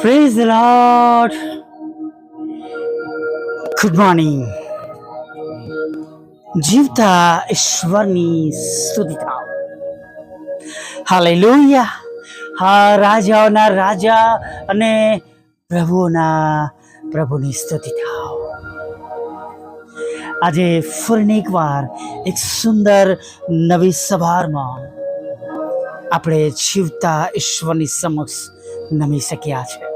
Praise lord good morning જીવતા ઈશ્વરની સ્તુતિ થાવ હાલેલુયા હા રાજાઓના રાજા અને પ્રભુઓના પ્રભુની સ્તુતિ થાવ આજે ફરીને એકવાર એક સુંદર નવી સવારમાં આપણે જીવતા ઈશ્વરની સમક્ષ નમી શક્યા છે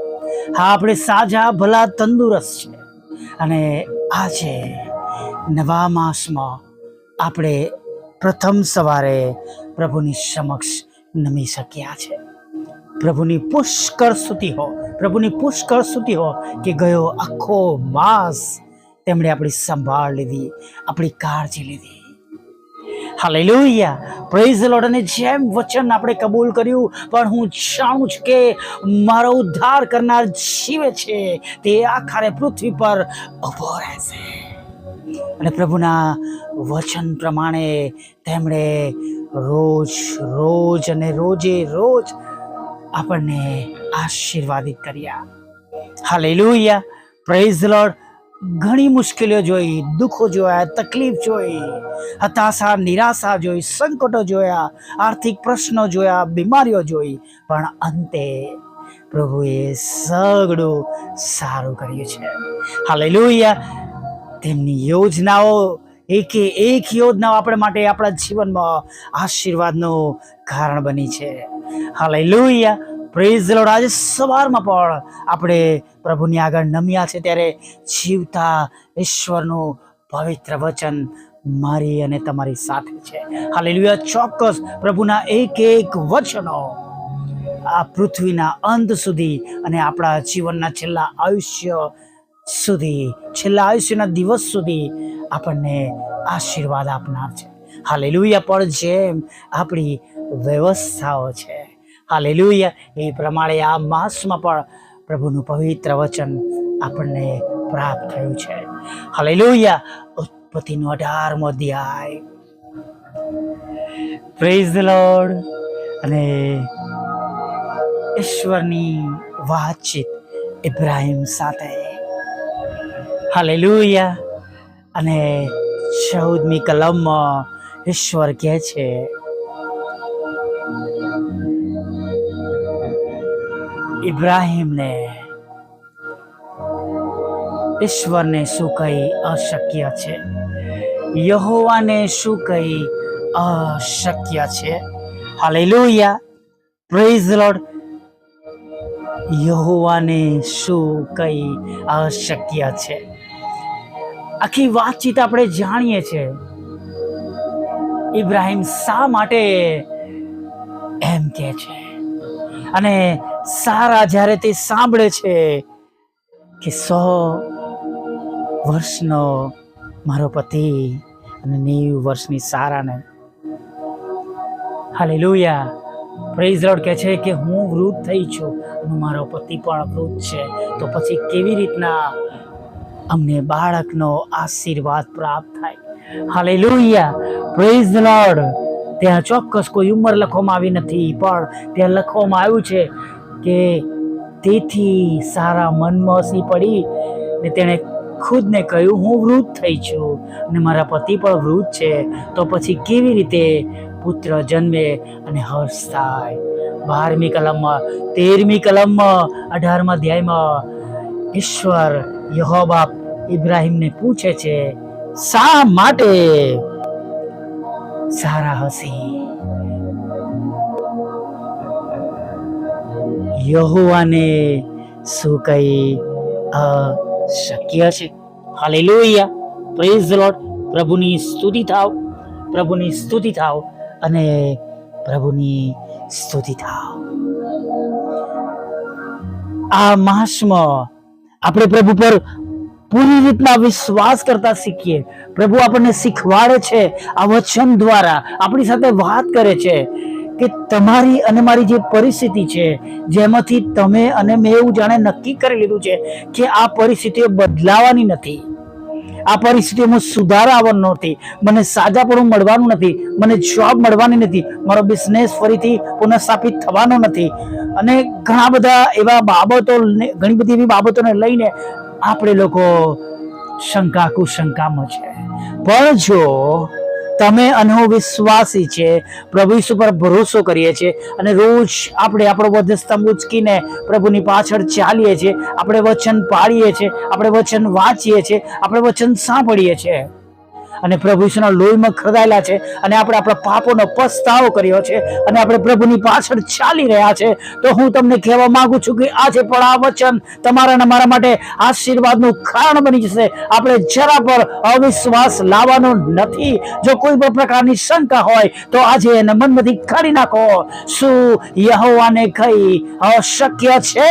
હા, આપણે સાજા ભલા તંદુરસ્ત છે. અને આજે નવા માસમાં આપણે પ્રથમ સવારે પ્રભુની સમક્ષ નમી શક્યા છે. પ્રભુની પુષ્કળ સ્તુતિ હો, પ્રભુની પુષ્કળ સ્તુતિ હો કે ગયો આખો માસ તેમણે આપણી સંભાળ લીધી, આપણી કાળજી લીધી. હાલેલુયા પ્રેઝ લોર્ડ અને જેમ વચન આપણે કબૂલ કર્યું, પણ હું જાણું છું કે મારો ઉદ્ધાર કરનાર જીવે છે. તે આખારે પૃથ્વી પર ઊભો રહેશે. અને પ્રભુના વચન પ્રમાણે તેમણે રોજ રોજ અને રોજે રોજ આપણને આશીર્વાદિત કર્યા. હાલેલુયા પ્રેઝ લોર્ડ ઘણી મુશ્કેલીઓ જોઈ, દુઃખો જોયા, તકલીફ જોઈ, હતાશા, નિરાશા જોઈ, સંકટો જોયા, આર્થિક પ્રશ્નો જોયા, બીમારીઓ જોઈ, પણ અંતે પ્રભુએ સગડું સારું કર્યું છે. હાલેલુયા. તેમની યોજનાઓ, એકે એક યોજનાઓ આપણે માટે આપણા જીવનમાં આશીર્વાદનું કારણ બની છે. હાલેલુયા. પ્રેઝ લોડ આજે સવારમાં પણ આપણે પ્રભુની આગળ નમ્યા છે ત્યારે જીવતા ઈશ્વરનું પવિત્ર વચન મારી અને તમારી સાથે છે. હાલેલુયા ચોક્કસ પ્રભુના એક એક વચનો આ પૃથ્વીના અંત સુધી અને આપણા જીવનના છેલ્લા આયુષ્ય સુધી, છેલ્લા આયુષ્યના દિવસ સુધી આપણને આશીર્વાદ આપનાર છે. હાલેલુયા પણ જેમ આપણી વ્યવસ્થાઓ છે હાલેલુયા. એ પ્રમાણે આ માસમાં પણ પ્રભુનું પવિત્ર વચન આપણને પ્રાપ્ત થયું છે. હાલેલુયા. ઉત્પત્તિનો અઢારમો અધ્યાય. પ્રેઝ લોર્ડ અને ઈશ્વરની વાતચીત ઇબ્રાહિમ સાથે. હાલેલુયા. અને ચૌદમી કલમમાં ઈશ્વર કહે છે ઇબ્રાહિમને. ઈશ્વરને શું કહી અશક્ય છે? યહોવાને શું કહી અશક્ય છે? હાલેલુયા. પ્રેઝ લોર્ડ યહોવાને શું કહી અશક્ય છે? આખી વાતચીત આપણે જાણીએ છીએ ઇબ્રાહિમ શા માટે એમ કે છે? અને સારા જ્યારે તે સાંભળે છે કે સો વર્ષનો મારો પતિ અને નેવું વર્ષની સારાને. હાલેલુયા. પ્રેઝ લોર્ડ કહે છે કે હું વૃદ્ધ થઈ છું અને મારો પતિ પણ વૃદ્ધ છે. તો પછી કેવી રીતના અમને બાળકનો આશીર્વાદ પ્રાપ્ત થાય? હાલેલુયા. પ્રેઝ ધ લોર્ડ ત્યાં ચોક્કસ કોઈ ઉંમર લખવામાં આવી નથી, પણ ત્યાં લખવામાં આવ્યું છે કે તેથી સારા મનમાં હસી પડી ને તેણે ખુદને કહ્યું, હું વૃદ્ધ થઈ છું અને મારા પતિ પણ વૃદ્ધ છે. તો પછી કેવી રીતે પુત્ર જન્મે અને હર્ષ થાય? બારમી કલમમાં, તેરમી કલમમાં, અઢારમા અધ્યાયમાં ઈશ્વર યહોબાપ ઇબ્રાહીમને પૂછે છે, શા માટે સારા હસી યહોવાને શું કઈ અશક્ય છે? હાલેલુયા. પ્રેઝ લોટ પ્રભુની સ્તુતિ થાવ. પ્રભુની સ્તુતિ થાવ અને પ્રભુની સ્તુતિ થાવ. આ માસમાં આપણે પ્રભુ પર પૂરી રીતના વિશ્વાસ કરતા શીખીએ. પ્રભુ આપણને શીખવાડે છે આ વચન દ્વારા, આપણી સાથે વાત કરે છે. કે તમારી અને મારી જે પરિસ્થિતિ છે, જેમાંથી તમે અને મેં એવું જાણે નક્કી કરી લીધું છે કે આ પરિસ્થિતિઓ બદલાવાની નથી. આ પરિસ્થિતિમાં સુધાર આવવાનો નથી. મને સાજાપણું મળવાનું નથી. મને જોબ મળવાની નથી. મારો બિઝનેસ ફરીથી પુનઃસ્થાપિત થવાનો નથી. અને ઘણા બધા એવા બાબતો ઘણી બધી એવી બાબતોને લઈને આપણે લોકો શંકા કુશંકામાં છે. પણ જો તમે અનો છે. પ્રભુ ઈસુ પર ભરોસો કરીએ છીએ અને રોજ આપણે આપણો વધસ્તંભ ઉચકીને પ્રભુની પાછળ ચાલીએ છીએ. આપણે વચન પાળીએ છીએ. આપણે વચન વાંચીએ છીએ. આપણે વચન સાંભળીએ છીએ. અને પ્રભુ ઈસુના લોહીમાં ખરદાયેલા છે અને આપણે આપણા પાપોનો પસ્તાવો કર્યો છે અને આપણે પ્રભુની પાછળ ચાલી રહ્યા છે. તો હું તમને કહેવા માંગુ છું કે આજે પણ આ વચન તમારા અને મારા માટે આશીર્વાદનું કારણ બની જશે. આપણે જરા પર અવિશ્વાસ લાવવાનો નથી. જો કોઈ પણ પ્રકારની શંકા હોય, તો આજે એને મનમાંથી કાઢી નાખો. શું યહોવાને કઈ અશક્ય છે?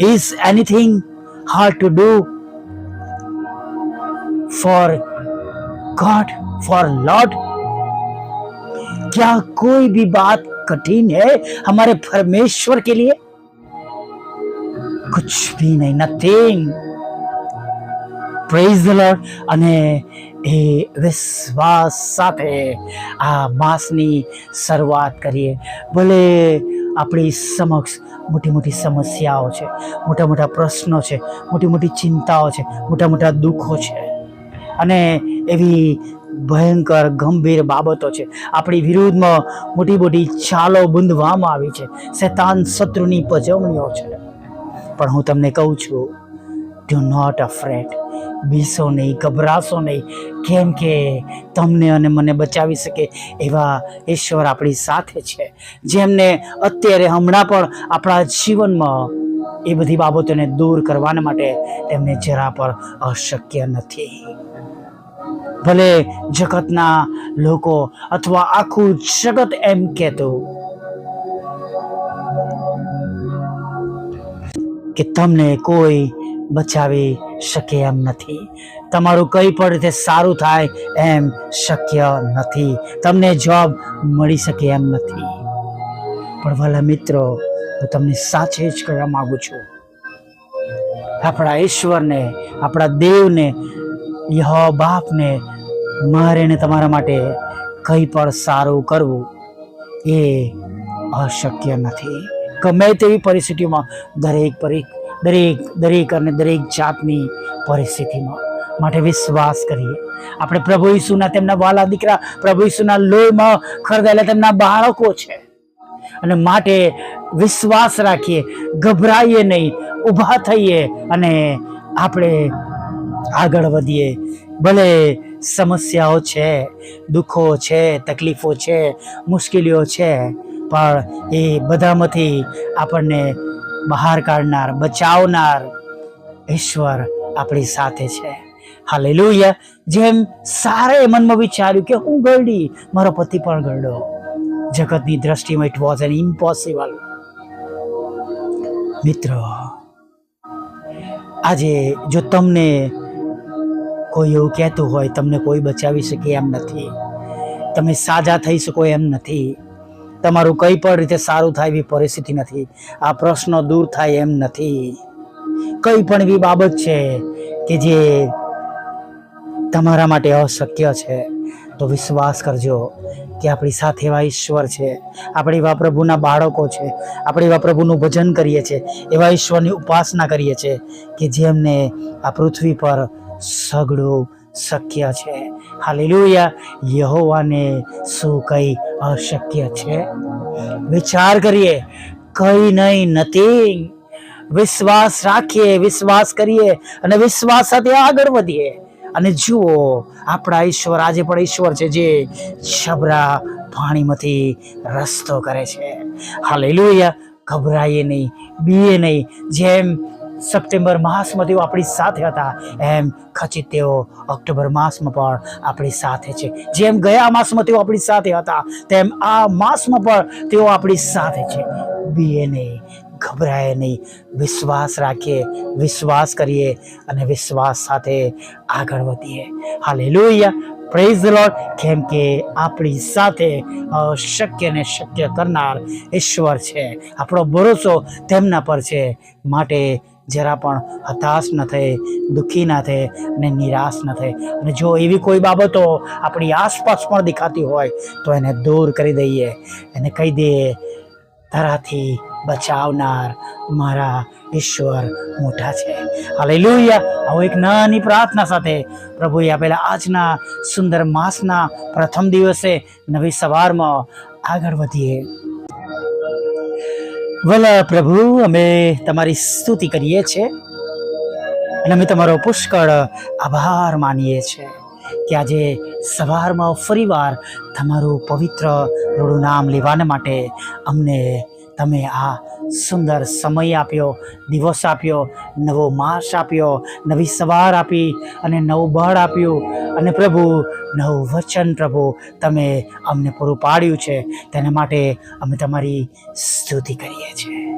Is anything hard to do for God for Lord क्या कोई भी बात कठिन है हमारे परमेश्वर के लिए कुछ भी नहीं नथिंग પ્રેઝ ધ લોર્ડ અને એ વિશ્વાસ સાથે આ માસની શરૂઆત કરીએ ભલે આપણી સમક્ષ મોટી મોટી સમસ્યાઓ છે મોટા મોટા પ્રશ્નો છે મોટી મોટી ચિંતાઓ છે મોટા મોટા દુઃખો છે અને એવી ભયંકર, ગંભીર બાબતો છે. આપણી વિરુદ્ધમાં મોટી મોટી ચાલો બૂંધવામાં આવી છે. શેતાન શત્રુની પજવણીઓ છે. પણ હું તમને કહું છું ડુ નોટ અફ્રેડ બીસો નહીં, ગભરાશો નહીં. કેમ કે તમને અને મને બચાવી શકે એવા ઈશ્વર આપણી સાથે છે. જેમને અત્યારે હમણાં પણ આપણા જીવનમાં એ બધી બાબતોને દૂર કરવાના માટે તેમને જરા પર અશક્ય નથી. ભલે જગતના લોકો અથવા આખું જગત એમ કહેતું કે તમને કોઈ બચાવી શકે એમ નથી. તમારું કંઈ પણ રીતે સારું થાય એમ શક્ય નથી. તમને જોબ મળી શકે એમ નથી. પણ ભલા મિત્રો, હું તમને સાચે જ કહેવા માગું છું. આપણા ઈશ્વરને, આપણા દેવને યહ બાપને મારે ને તમારા માટે કંઈ પણ સારું કરવું એ અશક્ય નથી. ગમે તેવી પરિસ્થિતિમાં દરેક પરી, દરેક દરેક અને દરેક જાતની પરિસ્થિતિમાં માટે વિશ્વાસ કરીએ. આપણે પ્રભુ ઈસુના તેમના વાલા દીકરા, પ્રભુ ઈસુના લોહીમાં ખરદાયેલા તેમના બાળકો છે. અને માટે વિશ્વાસ રાખીએ, ગભરાઈએ નહીં, ઊભા થઈએ અને આપણે આગળ વધીએ. ભલે સમસ્યાઓ છે, દુઃખો છે, તકલીફો છે, મુશ્કેલીઓ છે, પણ એ બધામાંથી આપણને બહાર કાઢનાર, બચાવનાર ઈશ્વર આપણી સાથે છે. હાલેલુયા. જેમ સારે મનમાં વિચાર્યું કે હું ગરડી, મારો પતિ પણ ગરડો. જગતની દ્રષ્ટિમાં ઇટ વોઝ એન ઇમ્પોસિબલ મિત્રો, આજે જો તમને કોઈ એવું કહેતું હોય, તમને કોઈ બચાવી શકે એમ નથી. તમે સાજા થઈ શકો એમ નથી. તમારું કંઈ પણ રીતે સારું થાય એવી પરિસ્થિતિ નથી. આ પ્રશ્નો દૂર થાય એમ નથી. કંઈ પણ એવી બાબત છે કે જે તમારા માટે અશક્ય છે, તો વિશ્વાસ કરજો કે આપણી સાથે એવા ઈશ્વર છે. આપણે એવા પ્રભુના બાળકો છે. આપણે એવા પ્રભુનું ભજન કરીએ છીએ એવા ઈશ્વરની ઉપાસના કરીએ છીએ કે જેમને આ પૃથ્વી પર સગડું શક્ય છે. હાલેલુયા. યહોવાને શું કંઈ અશક્ય છે? વિચાર કરીએ. કંઈ નહીં નથિંગ વિશ્વાસ રાખીએ, વિશ્વાસ કરીએ અને વિશ્વાસ સાથે આગળ વધીએ. અને જુઓ, આપણા ઈશ્વર, આજે પણ ઈશ્વર છે જે છબરા પાણીમાંથી રસ્તો કરે છે. હાલેલુયા. ગભરાઈએ નહીં, બીએ નહીં. જેમ સપ્ટેમ્બર માસમાં તેઓ આપણી સાથે હતા. એમ ખચિત તેઓ ઓક્ટોબર માસમાં પણ આપણી સાથે છે. જેમ ગયા માસમાં તેઓ આપણી સાથે હતા, તેમ આ માસમાં પણ તેઓ આપણી સાથે છે. બીએ નહીં ગભરાય નહીં. વિશ્વાસ રાખીએ, વિશ્વાસ કરીએ અને વિશ્વાસ સાથે આગળ વધીએ. હાલે પ્રેઝ લોટ કેમ કે આપણી સાથે અશક્યને શક્ય કરનાર ઈશ્વર છે. આપણો ભરોસો તેમના પર છે. માટે જરા પણ હતાશ ન થાય, દુઃખી ના થાય અને નિરાશ ન થાય. અને જો એવી કોઈ બાબતો આપણી આસપાસ પણ દેખાતી હોય, તો એને દૂર કરી દઈએ. એને કહી દઈએ તારાથી બચાવનાર મારા ઈશ્વર મોટા છે. હાલેલુયા. આવો એક નાની પ્રાર્થના સાથે પ્રભુએ આપેલા આજના સુંદર માસના પ્રથમ દિવસે નવી સવારમાં આગળ વધીએ. ભલા પ્રભુ અમે તમારી સ્તુતિ કરીએ છીએ અને અમે તમારો પુષ્કળ આભાર માનીએ છીએ કે આજે સવારમાં ફરીવાર તમારું પવિત્ર રૂડું નામ લેવાને માટે અમને તમે આ સુંદર સમય આપ્યો, દિવસ આપ્યો, નવો માસ આપ્યો, નવી સવાર આપી અને નવું બળ આપ્યું. અને પ્રભુ, નવું વચન પ્રભુ, તમે અમને પૂરું પાડ્યું છે. તેના માટે અમે તમારી સ્તુતિ કરીએ છીએ.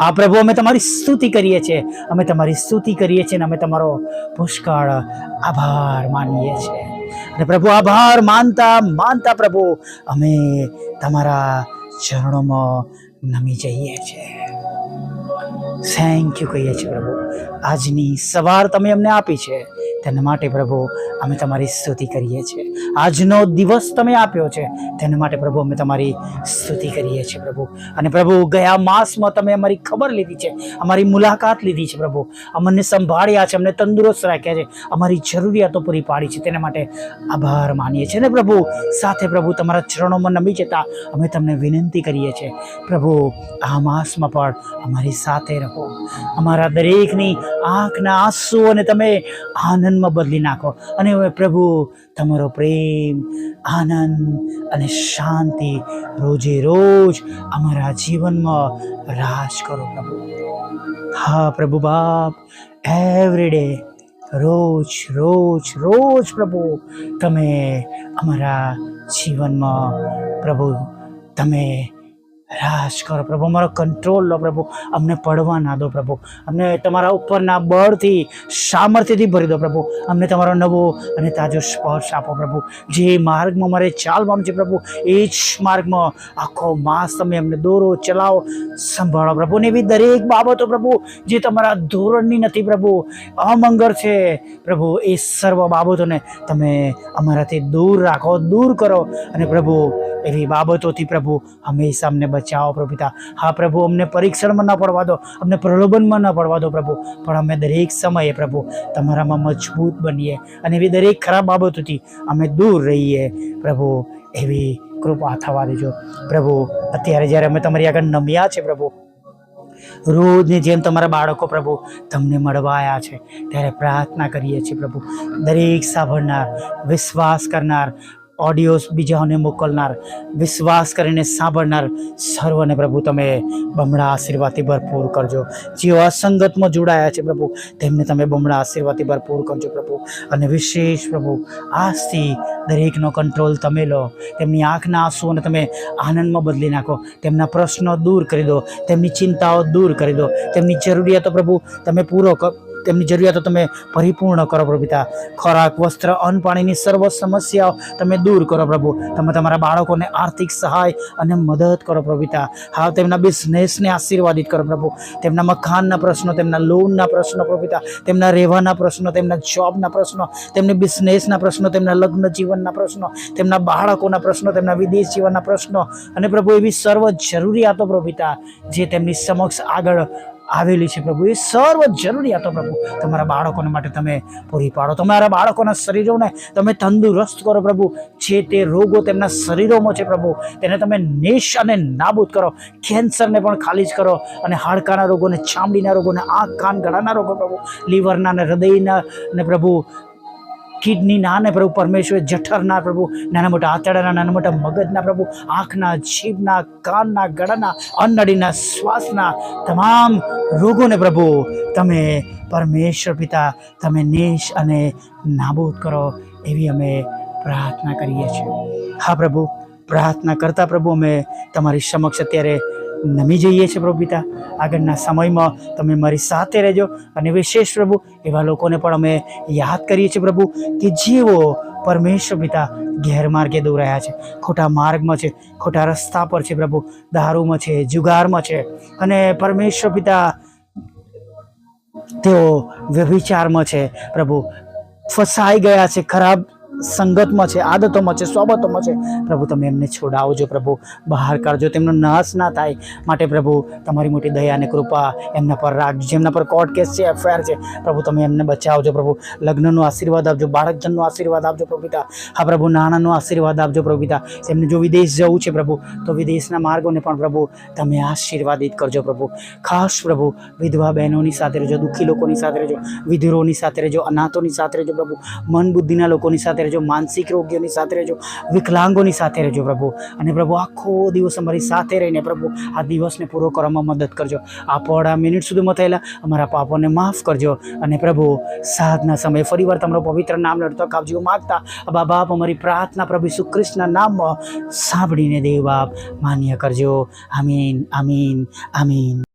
હા પ્રભુ, અમે તમારી સ્તુતિ કરીએ છીએ. અમે તમારી સ્તુતિ કરીએ છીએ અને અમે તમારો પુષ્કળ આભાર માનીએ છીએ. અને પ્રભુ, આભાર માનતા માનતા પ્રભુ, અમે તમારા ચરણોમાં નમી જઈએ છીએ. થેન્ક યુ કહીએ છીએ પ્રભુ. આજની સવાર તમે અમને આપી છે. તેના માટે પ્રભુ અમે તમારી સ્તુતિ કરીએ છીએ. આજનો દિવસ તમે આપ્યો છે, તેના માટે પ્રભુ અમે તમારી સ્તુતિ કરીએ છીએ પ્રભુ. અને પ્રભુ, ગયા માસમાં તમે અમારી ખબર લીધી છે, અમારી મુલાકાત લીધી છે પ્રભુ. અમને સંભાળ્યા છે, અમને તંદુરસ્ત રાખ્યા છે, અમારી જરૂરિયાતો પૂરી પાડી છે, તેના માટે આભાર માનીએ છીએ. ને પ્રભુ, સાથે પ્રભુ તમારા ચરણોમાં નમી જતા અમે તમને વિનંતી કરીએ છીએ, પ્રભુ, આ માસમાં પણ અમારી સાથે રહો. અમારા દરેકની આંખના આંસુઓને તમે આનંદમાં બદલી નાખો. અને હવે પ્રભુ, તમારો પ્રેમ, આનંદ અને શાંતિ રોજે રોજ અમારા જીવનમાં રાજ કરો પ્રભુ. હા પ્રભુ બાપ એવરી ડે રોજ રોજ રોજ પ્રભુ, તમે અમારા જીવનમાં પ્રભુ, તમે રાજ કરો પ્રભુ, અમારો કંટ્રોલ લો પ્રભુ. અમને પડવા ના દો પ્રભુ. અમને તમારા ઉપરના બળથી, સામર્થ્યથી ભરી દો પ્રભુ. અમને તમારો નવો અને તાજો સ્પર્શ આપો પ્રભુ. જે માર્ગમાં મારે ચાલવાનું છે પ્રભુ, એ જ માર્ગમાં આખો માસ તમે અમને દોરો, ચલાવો, સંભાળો પ્રભુ. ને એવી દરેક બાબતો પ્રભુ, જે તમારા ધોરણની નથી પ્રભુ. અમંગળ છે પ્રભુ, એ સર્વ બાબતોને તમે અમારાથી દૂર રાખો, દૂર કરો. અને પ્રભુ એવી બાબતોથી પ્રભુ, હંમેશા અમને બચાવો પ્રભુ પિતા. હા પ્રભુ, અમને પરીક્ષણમાં ન પડવા દો, અમને પ્રલોભનમાં ન પડવા દો પ્રભુ. પણ અમે દરેક સમયે પ્રભુ, તમારામાં મજબૂત બનીએ અને એવી દરેક ખરાબ બાબતોથી અમે દૂર રહીએ. પ્રભુ, એવી કૃપા થવા દેજો. પ્રભુ, અત્યારે જ્યારે અમે તમારી આગળ નમ્યા છે પ્રભુ, રોજની જેમ તમારા બાળકો પ્રભુ તમને મળવા આવ્યા છે, ત્યારે પ્રાર્થના કરીએ છીએ પ્રભુ. દરેક સાંભળનાર, વિશ્વાસ કરનાર ઓડિયોઝ બીજાઓને મોકલનાર, વિશ્વાસ કરીને સાંભળનાર સર્વને પ્રભુ તમે બમણા આશીર્વાદથી ભરપૂર કરજો. જેઓ અસંગતમાં જોડાયા છે પ્રભુ, તેમને તમે બમણા આશીર્વાદથી ભરપૂર કરજો પ્રભુ. અને વિશેષ પ્રભુ આજથી દરેકનો કંટ્રોલ તમે લો, તેમની આંખના આંસુઓને તમે આનંદમાં બદલી નાખો, તેમના પ્રશ્નો દૂર કરી દો, તેમની ચિંતાઓ દૂર કરી દો, તેમની જરૂરિયાતો પ્રભુ તમે પૂરો તેમની જરૂરિયાતો તમે પરિપૂર્ણ કરો પ્રભુ ખોરાક, વસ્ત્ર, અન્ન પાણીની સર્વ સમસ્યાઓ તમે દૂર કરો પ્રભુ. તમે તમારા બાળકોને આર્થિક સહાય અને મદદ કરો પ્રભુ હા તેમના બિઝનેસને આશીર્વાદિત કરો પ્રભુ. તેમના મકાનના પ્રશ્નો, તેમના લોનના પ્રશ્નો પ્રભુ તેમના રહેવાના પ્રશ્નો, તેમના જોબના પ્રશ્નો, તેમની બિઝનેસના પ્રશ્નો, તેમના લગ્ન જીવનના પ્રશ્નો, તેમના બાળકોના પ્રશ્નો, તેમના વિદેશ જીવનના પ્રશ્નો. અને પ્રભુ એવી સર્વ જરૂરિયાતો પ્રભુ જે તેમની સમક્ષ આગળ આવેલી છે પ્રભુ. એ સર્વ જરૂરિયાતો પ્રભુ. તમારા બાળકોને માટે તમે પૂરી પાડો. તમારા બાળકોના શરીરોને તમે તંદુરસ્ત કરો પ્રભુ. જે તે રોગો તેમના શરીરોમાં છે પ્રભુ, તેને તમે નિશ અને નાબૂદ કરો. કેન્સરને પણ ખાલી જ કરો અને હાડકાના રોગોને, ચામડીના રોગોને, આંખ, કાન, ગળાના રોગો પ્રભુ, લીવરના અને હૃદયના ને પ્રભુ કિડનીના ને પ્રભુ, પરમેશ્વર જઠરના પ્રભુ, નાના મોટા આંતડાના નાના મોટા મગજના પ્રભુ, આંખના, જીભના, કાનના, ગળાના, અન્નડીના, શ્વાસના તમામ રોગોને પ્રભુ, તમે પરમેશ્વર પિતા, તમે નેશ અને નાબૂદ કરો એવી અમે પ્રાર્થના કરીએ છીએ. હા પ્રભુ, પ્રાર્થના કરતા પ્રભુ અમે તમારી સમક્ષ અત્યારે નમી જઈએ છીએ પ્રભુ પિતા. આગળના સમયમાં તમે મારી સાથે રહેજો અને વિશેષ પ્રભુ, એવા લોકોને પણ અમે યાદ કરીએ છીએ પ્રભુ કે જેઓ પરમેશ્વર પિતા ગેરમાર્ગે દોરાયા છે. ખોટા માર્ગમાં છે, ખોટા રસ્તા પર છે પ્રભુ, દારૂમાં છે, જુગારમાં છે અને પરમેશ્વર પિતા તેઓ વ્યભિચારમાં છે પ્રભુ. ફસાઈ ગયા છે, ખરાબ સંગતમાં છે, આદતોમાં છે, સોબતોમાં છે. પ્રભુ, તમે એમને છોડાવજો પ્રભુ. બહાર કાઢજો. તેમનો નાશ ના થાય. માટે પ્રભુ, તમારી મોટી દયા અને કૃપા એમના પર રાખજો. જેમના પર કોર્ટ કેસ છે એફઆઈઆર છે, પ્રભુ, તમે એમને બચાવજો પ્રભુ. લગ્નનો આશીર્વાદ આપજો, બાળકજનનો આશીર્વાદ આપજો પ્રભુતા હા પ્રભુ, નાણાંનો આશીર્વાદ આપજો પ્રભુતા એમને જો વિદેશ જવું છે પ્રભુ, તો વિદેશના માર્ગોને પણ પ્રભુ તમે આશીર્વાદિત કરજો પ્રભુ. ખાસ પ્રભુ, વિધવા બહેનોની સાથે રહેજો, દુઃખી લોકોની સાથે રહેજો, વિધુરોની સાથે રહેજો, અનાથોની સાથે રહેજો પ્રભુ. મન બુદ્ધિના લોકોની સાથે રહેજો, માનસિક રોગીઓની સાથે રહેજો, વિકલાંગોની સાથે રહેજો પ્રભુ. અને પ્રભુ, આખો દિવસ અમારી સાથે રહીને પ્રભુ, આ દિવસને પૂરો કરવામાં મદદ કરજો. આ પોળા મિનિટ સુધીમાં થયેલા અમારા પાપોને માફ કરજો. અને પ્રભુ, સાધના સમયે ફરીવાર તમારો પવિત્ર નામ લડતો કાપજો માગતા બા બાપ, અમારી પ્રાર્થના પ્રભુ ઈસુ ખ્રિસ્તના નામમાં સાંભળીને દેવ બાપ માન્ય કરજો. આમીન આમીન આમીન.